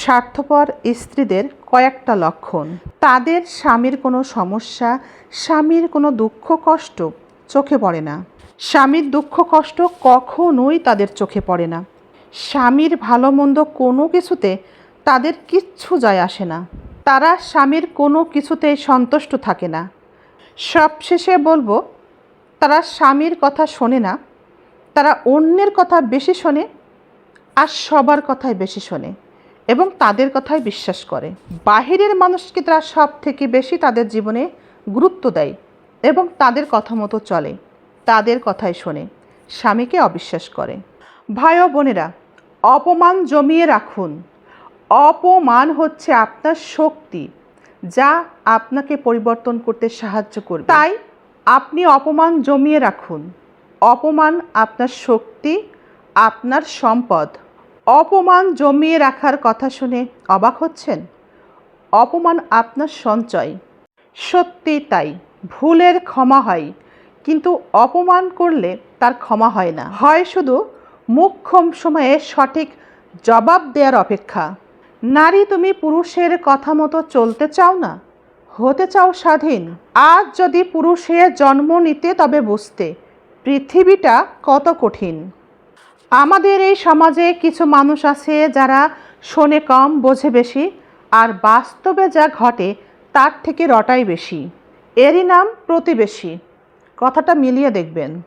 স্বার্থপর স্ত্রীদের কয়েকটা লক্ষণ। তাদের স্বামীর কোনো সমস্যা, স্বামীর কোনো দুঃখ, কষ্ট চোখে পড়ে না। স্বামীর দুঃখ, কষ্ট কখনোই তাদের চোখে পড়ে না। স্বামীর ভালো মন্দ কোনো কিছুতে তাদের কিচ্ছু যায় আসে না। তারা স্বামীর কোনো কিছুতেই সন্তুষ্ট থাকে না। সবশেষে বলব, তারা স্বামীর কথা শোনে না। তারা অন্যের কথা বেশি শোনে আর সবার কথাই বেশি শোনে। এবং তাদের কথাই বিশ্বাস করে। বাহিরের মানুষকে তারা সব থেকে বেশি তাদের জীবনে গুরুত্ব দেয় এবং তাদের কথা মতো চলে, তাদের কথাই শোনে, স্বামীকে অবিশ্বাস করে। ভাই ও বোনেরা, অপমান জমিয়ে রাখুন। অপমান হচ্ছে আপনার শক্তি, যা আপনাকে পরিবর্তন করতে সাহায্য করবে। তাই আপনি অপমান জমিয়ে রাখুন। অপমান আপনার শক্তি, আপনার সম্পদ। অপমান জমিয়ে রাখার কথা শুনে অবাক হচ্ছেন। অপমান আপনার সঞ্চয়। সত্যি তাই, ভুলের ক্ষমা হয়, কিন্তু অপমান করলে তার ক্ষমা হয় না। হয় শুধু মুখ্যম সময়ে সঠিক জবাব দেওয়ার অপেক্ষা। নারী তুমি পুরুষের কথা মতো চলতে চাও না, হতে চাও স্বাধীন। আজ যদি পুরুষে জন্ম নিতে তবে বুঝতে পৃথিবীটা কত কঠিন। আমাদের এই সমাজে কিছু মানুষ আছে যারা শোনে কম, বোঝে বেশি, আর বাস্তবে যা ঘটে তার থেকে রটাই বেশি। এরই নাম প্রতিবেশী। কথাটা মিলিয়ে দেখবেন।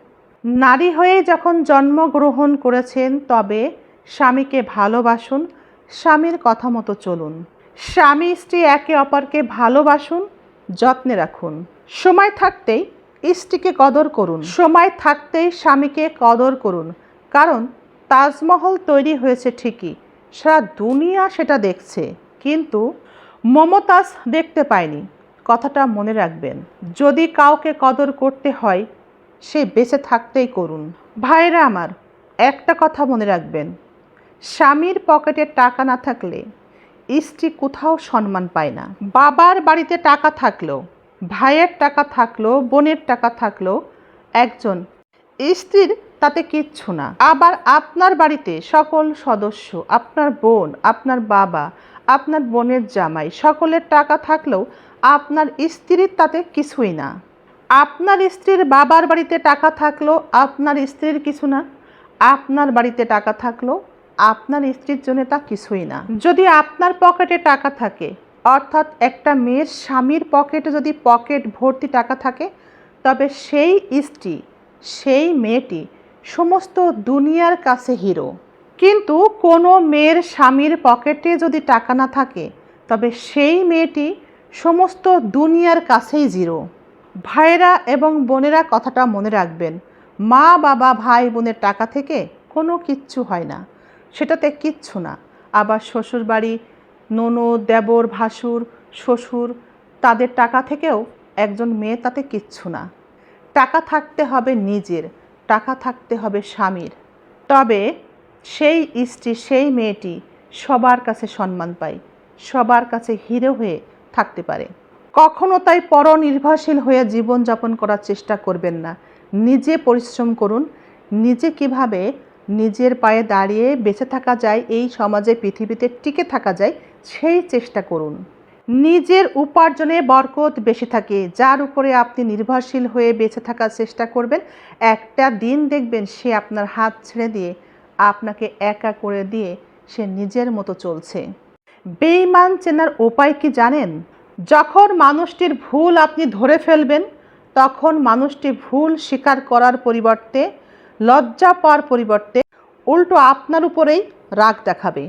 নারী হয়ে যখন জন্মগ্রহণ করেছেন, তবে স্বামীকে ভালোবাসুন, স্বামীর কথা মতো চলুন। স্বামী, স্ত্রী একে অপরকে ভালোবাসুন, যত্নে রাখুন। সময় থাকতেই স্ত্রীকে কদর করুন। সময় থাকতেই স্বামীকে কদর করুন। কারণ তাজমহল তৈরি হয়েছে ঠিকই। সারা দুনিয়া সেটা দেখছে। কিন্তু মমতাজ দেখতে পায়নি। কথাটা মনে রাখবেন, যদি কাউকে কদর করতে হয়, সে বেঁচে থাকতেই করুন। ভাইরা আমার, একটা কথা মনে রাখবেন, স্বামীর পকেটে টাকা না থাকলে স্ত্রী কোথাও সম্মান পায় না। বাবার বাড়িতে টাকা থাকল ভাইয়ের টাকা থাকল বোনের টাকা থাকলেও একজন স্ত্রীর তাতে কিচ্ছু না। আবার আপনার বাড়িতে সকল সদস্য, আপনার বোন, আপনার বাবা, আপনার বোনের জামাই, সকলের টাকা থাকলেও আপনার স্ত্রীর তাতে কিছুই না। আপনার স্ত্রীর বাবার বাড়িতে টাকা থাকলেও আপনার স্ত্রীর কিছু না। আপনার বাড়িতে টাকা থাকলেও আপনার স্ত্রীর জন্য তা কিছুই না। যদি আপনার পকেটে টাকা থাকে, অর্থাৎ একটা মেয়ের স্বামীর পকেটে যদি পকেট ভর্তি টাকা থাকে, তবে সেই স্ত্রী, সেই মেয়েটি সমস্ত দুনিয়ার কাছে হিরো। কিন্তু কোনো মেয়ের স্বামীর পকেটে যদি টাকা না থাকে, তবে সেই মেয়েটি সমস্ত দুনিয়ার কাছেই জিরো। ভাইয়েরা এবং বোনেরা কথাটা মনে রাখবেন, মা, বাবা, ভাই, বোনের টাকা থেকে কোনো কিচ্ছু হয় না। সেটাতে কিচ্ছু না। আবার শ্বশুর বাড়ি ননদ, দেবর, ভাসুর, শ্বশুর, তাদের টাকা থেকেও একজন মেয়ে তাতে কিচ্ছু না। টাকা থাকতে হবে নিজের। টাকা থাকতে হবে স্বামীর। তবে সেই স্ত্রী, সেই মেয়েটি সবার কাছে সম্মান পায়, সবার কাছে হিরো হয়ে থাকতে পারে। কখনো তাই পরনির্ভরশীল হয়ে জীবনযাপন করার চেষ্টা করবেন না। নিজে পরিশ্রম করুন, নিজে কীভাবে নিজের পায়ে দাঁড়িয়ে বেঁচে থাকা যায়, এই সমাজে, পৃথিবীতে টিকে থাকা যায়, সেই চেষ্টা করুন। নিজের উপার্জনে বরকত বেশি থাকে, যার উপরে আপনি নির্ভরশীল হয়ে বেঁচে থাকার চেষ্টা করবেন। একটা দিন দেখবেন সে আপনার হাত ছেড়ে দিয়ে আপনাকে একা করে দিয়ে সে নিজের মতো চলছে। বেইমান চেনার উপায় কি জানেন? যখন মানুষটির ভুল আপনি ধরে ফেলবেন, তখন মানুষটি ভুল স্বীকার করার পরিবর্তে, লজ্জা পাওয়ার পরিবর্তে উল্টো আপনার উপরেই রাগ দেখাবে।